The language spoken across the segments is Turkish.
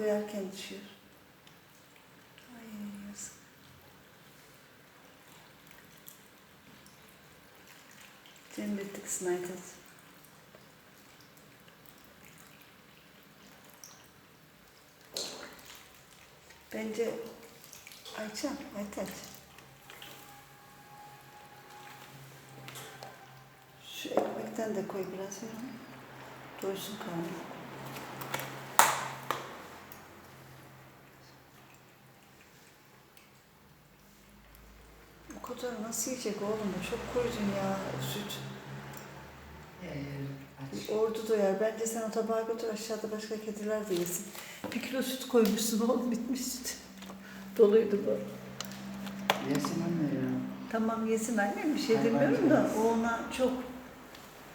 koyarken düşüyor. Ay yazık. Cennetlik Snyder. Bence Ayça, Aytaç. Şu ekmekten de koy biraz ya. Doysun karnı. Kadar nasıl yiyecek oğlum? Çok koydun ya süt. Aç. Ordu doyar. Bence sen o tabağa götür aşağıda başka kediler de yesin. Bir kilo süt koymuşsun oğlum bitmiş süt. Doluydu bu. Yesin anne ya. Tamam yesin annem bir şey Hayvan demiyorum da o ona çok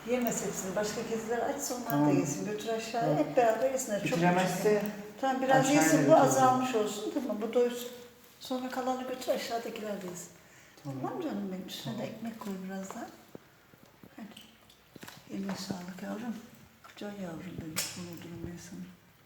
yemez hepsini. Başka kediler açsa onlar da Tamam. yesin. Götür aşağıya Tamam. hep beraber yesinler. Çok Bitiremezse Tamam biraz aşağıya yesin bu azalmış olsun tamam bu doysun. Sonra kalanı götür aşağıdakiler de yesin. Tamam. Canım benim üstüne de Tamam. ekmek koy biraz daha. Hadi. Eline sağlık yavrum. Can yavrum benim. Bunu durmayasın.